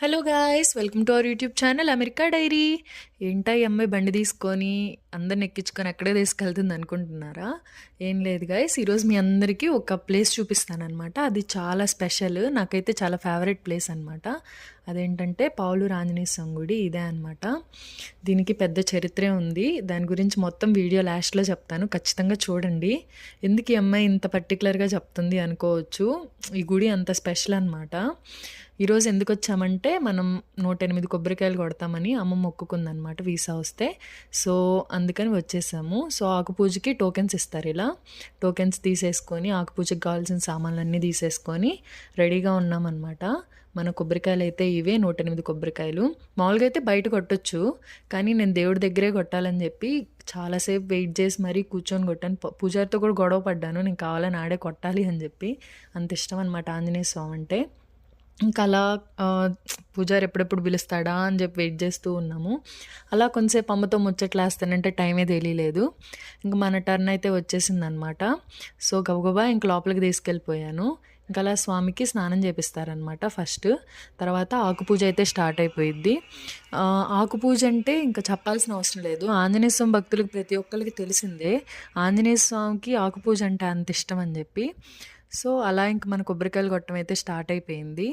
Hello guys welcome to our YouTube channel America diary ఏంటా ఈ అమ్మాయి బండి తీసుకొని? అందరిని ఎక్కించుకొని ఎక్కడే తీసుకెళ్తుంది అనుకుంటున్నారా? ఏం లేదు గాయస్ ఈరోజు మీ అందరికీ ఒక ప్లేస్ చూపిస్తానమాట అది చాలా స్పెషల్ నాకైతే చాలా ఫేవరెట్ ప్లేస్ అనమాట అదేంటంటే పావులూరు ఆంజనేయ స్వామి గుడి ఇదే అనమాట దీనికి పెద్ద చరిత్రే ఉంది. దాని గురించి మొత్తం వీడియో లాస్ట్లో చెప్తాను. ఖచ్చితంగా చూడండి. ఎందుకు ఈ అమ్మాయి ఇంత పర్టికులర్గా చెప్తుంది అనుకోవచ్చు? ఈ గుడి అంత స్పెషల్ అనమాట ఈరోజు ఎందుకు వచ్చామంటే మనం నూట ఎనిమిది కొబ్బరికాయలు కొడతామని అమ్మ మొక్కుకుందనమాట వీసా వస్తే. సో అందుకని వచ్చేసాము. సో ఆకుపూజకి టోకెన్స్ ఇస్తారు ఇలా. టోకెన్స్ తీసేసుకొని ఆకుపూజకి కావాల్సిన సామాన్లన్నీ తీసేసుకొని రెడీగా ఉన్నామన్నమాట. మన కొబ్బరికాయలు అయితే ఇవే నూట ఎనిమిది కొబ్బరికాయలు. మామూలుగా అయితే బయట కొట్టొచ్చు కానీ నేను దేవుడి దగ్గరే కొట్టాలని చెప్పి చాలాసేపు వెయిట్ చేసి మరీ కూర్చొని కొట్టాను. ప- పూజారితో కూడా గొడవ పడ్డాను నేను కావాలని ఆడే కొట్టాలి అని చెప్పి. అంత ఇష్టం అనమాట ఆంజనేయ స్వామి అంటే ఇంకా అలా పూజారి ఎప్పుడెప్పుడు పిలుస్తాడా అని చెప్పి వెయిట్ చేస్తూ ఉన్నాము. అలా కొంతసేపు అమ్మతో ముచ్చట్లేస్తానంటే టైమే తెలియలేదు. ఇంకా మన టర్న్ అయితే వచ్చేసింది అనమాట సో గబగబా ఇంక లోపలికి తీసుకెళ్ళిపోయాను. ఇంకా అలా స్వామికి స్నానం చేపిస్తారనమాట ఫస్ట్. తర్వాత ఆకు పూజ అయితే స్టార్ట్ అయిపోయింది ఆకు పూజ అంటే ఇంకా చెప్పాల్సిన అవసరం లేదు. ఆంజనేయ స్వామి భక్తులకు ప్రతి ఒక్కరికి తెలిసిందే. ఆంజనేయ స్వామికి ఆకు పూజ అంటే అంత ఇష్టం అని చెప్పి. సో అలా ఇంక మన కొబ్బరికాయలు కొట్టడం అయితే స్టార్ట్ అయిపోయింది.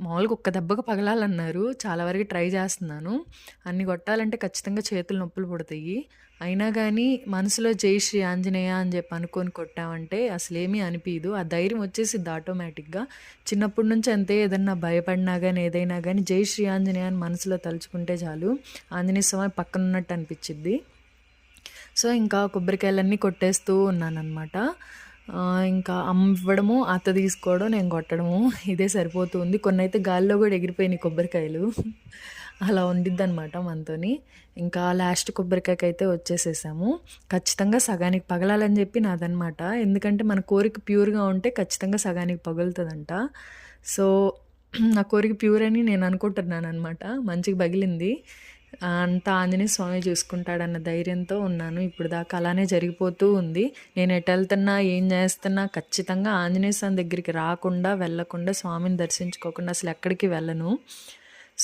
మామూలుగా ఒక్క దెబ్బకు పగలాలన్నారు. చాలా వరకు ట్రై చేస్తున్నాను. అన్ని కొట్టాలంటే ఖచ్చితంగా చేతులు నొప్పులు పుడతాయి. అయినా కానీ మనసులో జై శ్రీ ఆంజనేయ అని చెప్పి అనుకొని కొట్టామంటే అసలేమీ అనిపించదు ఆ ధైర్యం వచ్చేసిద్ది ఆటోమేటిక్గా. చిన్నప్పటి నుంచి అంతే ఏదన్నా భయపడినా కానీ ఏదైనా కానీ జై శ్రీ ఆంజనేయ అని మనసులో తలుచుకుంటే చాలు. ఆంజనేయ స్వామి పక్కన ఉన్నట్టు అనిపించింది సో ఇంకా కొబ్బరికాయలన్నీ కొట్టేస్తూ ఉన్నానన్నమాట. ఇంకా అమ్మివ్వడము అత్త తీసుకోవడం నేను కొట్టడము ఇదే సరిపోతుంది. కొన్ని అయితే గాల్లో కూడా ఎగిరిపోయినాయి కొబ్బరికాయలు. అలా ఉండిద్ది అనమాట మనతోని. ఇంకా లాస్ట్ కొబ్బరికాయకి అయితే వచ్చేసేసాము. ఖచ్చితంగా సగానికి పగలాలని చెప్పి నాదనమాట ఎందుకంటే మన కోరిక ప్యూర్గా ఉంటే ఖచ్చితంగా సగానికి పగులుతుందంట. సో నా కోరిక ప్యూర్ అని నేను అనుకుంటున్నాను అనమాట మంచిగా పగిలింది. అంతా ఆంజనేయ స్వామి చూసుకుంటాడన్న ధైర్యంతో ఉన్నాను. ఇప్పుడు దాకా అలానే జరిగిపోతూ ఉంది. నేను ఎటు వెళ్తున్నా ఏం చేస్తున్నా ఖచ్చితంగా ఆంజనేయ స్వామి దగ్గరికి రాకుండా వెళ్ళకుండా స్వామిని దర్శించుకోకుండా అసలు ఎక్కడికి వెళ్ళను.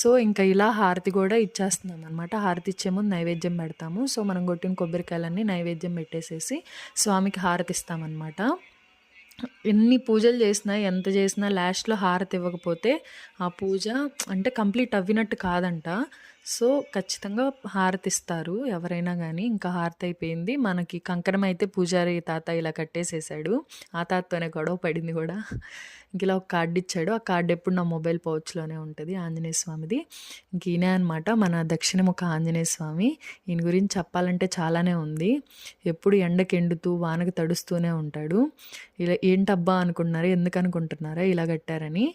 సో ఇంకా ఇలా హారతి కూడా ఇచ్చేస్తున్నాం అనమాట హారతి ఇచ్చే ముందు నైవేద్యం పెడతాము. సో మనం కొట్టిన కొబ్బరికాయలన్నీ నైవేద్యం పెట్టేసేసి స్వామికి హారతి ఇస్తామన్నమాట. ఎన్ని పూజలు చేసినా ఎంత చేసినా లాస్ట్లో హారతి ఇవ్వకపోతే ఆ పూజ అంటే కంప్లీట్ అవ్వినట్టు కాదంట. సో ఖచ్చితంగా హారతి ఇస్తారు ఎవరైనా కానీ ఇంకా హారతి అయిపోయింది మనకి కంకణం అయితే పూజారి తాత ఇలా కట్టేసేసాడు. ఆ తాతతోనే గొడవ పడింది కూడా. ఇంక ఇలా ఒక కార్డు ఇచ్చాడు. ఆ కార్డు ఎప్పుడు నా మొబైల్ పౌచ్లోనే ఉంటుంది ఆంజనేయ స్వామిది. ఇంక ఈయనే అనమాట మన దక్షిణముఖ ఆంజనేయ స్వామి. ఈయన గురించి చెప్పాలంటే చాలానే ఉంది. ఎప్పుడు ఎండకి ఎండుతూ వానకు తడుస్తూనే ఉంటాడు. ఇలా ఏంటబ్బా అనుకుంటున్నారా? ఎందుకు అనుకుంటున్నారా? ఇలా కట్టారని.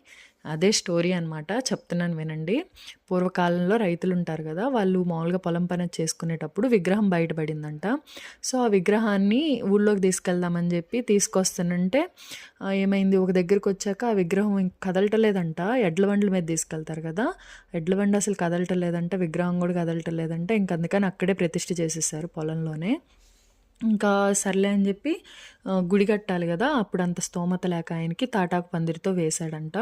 అదే స్టోరీ అనమాట చెప్తున్నాను వినండి. పూర్వకాలంలో రైతులు ఉంటారు కదా వాళ్ళు మామూలుగా పొలం పని చేసుకునేటప్పుడు విగ్రహం బయటపడిందంట. సో ఆ విగ్రహాన్ని ఊళ్ళోకి తీసుకెళ్దామని చెప్పి తీసుకొస్తానంటే ఏమైంది? ఒక దగ్గరికి వచ్చాక ఆ విగ్రహం కదలటలేదంట. ఎడ్ల బండ్ల మీద తీసుకెళ్తారు కదా ఎడ్ల బండి అసలు కదలటలేదంట విగ్రహం కూడా కదలటలేదంట. ఇంక అందుకని అక్కడే ప్రతిష్ఠ చేసేసారు పొలంలోనే. ఇంకా సర్లే అని చెప్పి గుడి కట్టాలి కదా అప్పుడు అంత స్తోమత లేక ఆయనకి తాటాకు పందిరితో వేశాడంట.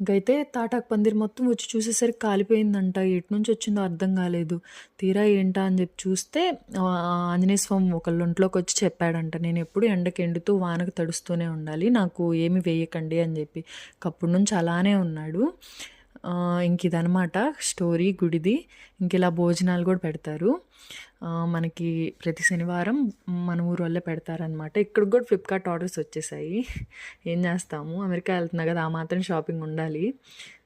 ఇంకైతే తాటాకు పందిరి మొత్తం వచ్చి చూసేసరికి కాలిపోయిందంట. ఎటు నుంచి వచ్చిందో అర్థం కాలేదు. తీరా ఏంటా అని చెప్పి చూస్తే ఆంజనేయస్వామి ఆంజనేయ స్వామి ఒకళ్ళ ఒంట్లోకి వచ్చి చెప్పాడంట. నేను ఎప్పుడు ఎండకి ఎండుతూ వానకు తడుస్తూనే ఉండాలి. నాకు ఏమి వేయకండి అని చెప్పి. అప్పటి నుంచి అలానే ఉన్నాడు. ఇంక ఇదనమాట స్టోరీ గుడిది. ఇంక ఇలా భోజనాలు కూడా పెడతారు. మనకి ప్రతి శనివారం మన ఊరు వాళ్ళే పెడతారనమాట ఇక్కడ కూడా ఫ్లిప్కార్ట్ ఆర్డర్స్ వచ్చేసాయి. ఏం చేస్తాము? అమెరికా వెళ్తున్నా కదా ఆ మాత్రం షాపింగ్ ఉండాలి.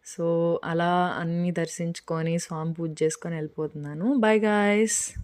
సో అలా అన్నీ దర్శించుకొని స్వామి పూజ చేసుకొని వెళ్ళిపోతున్నాను. Bye guys